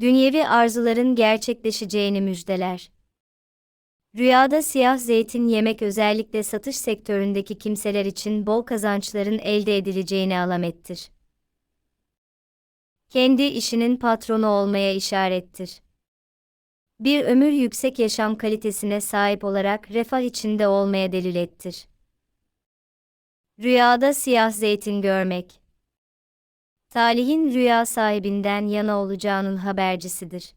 Dünyevi arzuların gerçekleşeceğini müjdeler. Rüyada siyah zeytin yemek özellikle satış sektöründeki kimseler için bol kazançların elde edileceğini alamettir. Kendi işinin patronu olmaya işarettir. Bir ömür yüksek yaşam kalitesine sahip olarak refah içinde olmaya delilettir. Rüyada siyah zeytin görmek. Talihin rüya sahibinden yana olacağının habercisidir.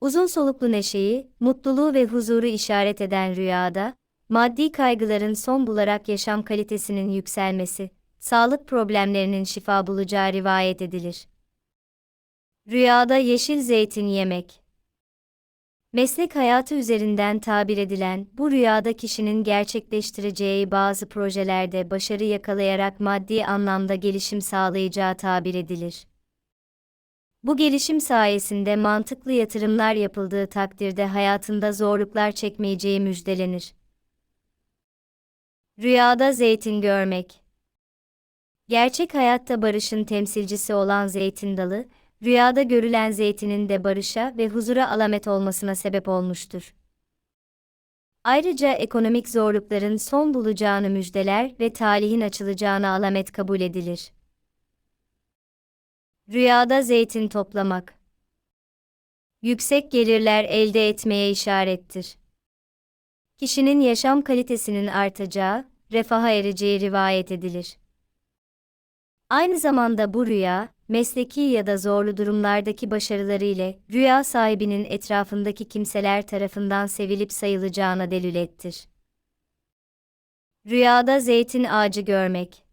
Uzun soluklu neşeyi, mutluluğu ve huzuru işaret eden rüyada, maddi kaygıların son bularak yaşam kalitesinin yükselmesi, sağlık problemlerinin şifa bulacağı rivayet edilir. Rüyada yeşil zeytin yemek. Meslek hayatı üzerinden tabir edilen bu rüyada kişinin gerçekleştireceği bazı projelerde başarı yakalayarak maddi anlamda gelişim sağlayacağı tabir edilir. Bu gelişim sayesinde mantıklı yatırımlar yapıldığı takdirde hayatında zorluklar çekmeyeceği müjdelenir. Rüyada zeytin görmek. Gerçek hayatta barışın temsilcisi olan zeytin dalı, rüyada görülen zeytinin de barışa ve huzura alamet olmasına sebep olmuştur. Ayrıca ekonomik zorlukların son bulacağını müjdeler ve talihin açılacağına alamet kabul edilir. Rüyada zeytin toplamak. Yüksek gelirler elde etmeye işarettir. Kişinin yaşam kalitesinin artacağı, refaha ereceği rivayet edilir. Aynı zamanda bu rüya, mesleki ya da zorlu durumlardaki başarıları ile rüya sahibinin etrafındaki kimseler tarafından sevilip sayılacağına delülettir. Rüyada zeytin ağacı görmek.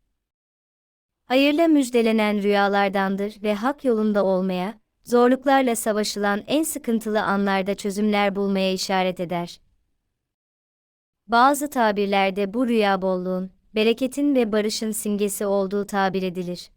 Hayırla müjdelenen rüyalardandır ve hak yolunda olmaya, zorluklarla savaşılan en sıkıntılı anlarda çözümler bulmaya işaret eder. Bazı tabirlerde bu rüya bolluğun, bereketin ve barışın simgesi olduğu tabir edilir.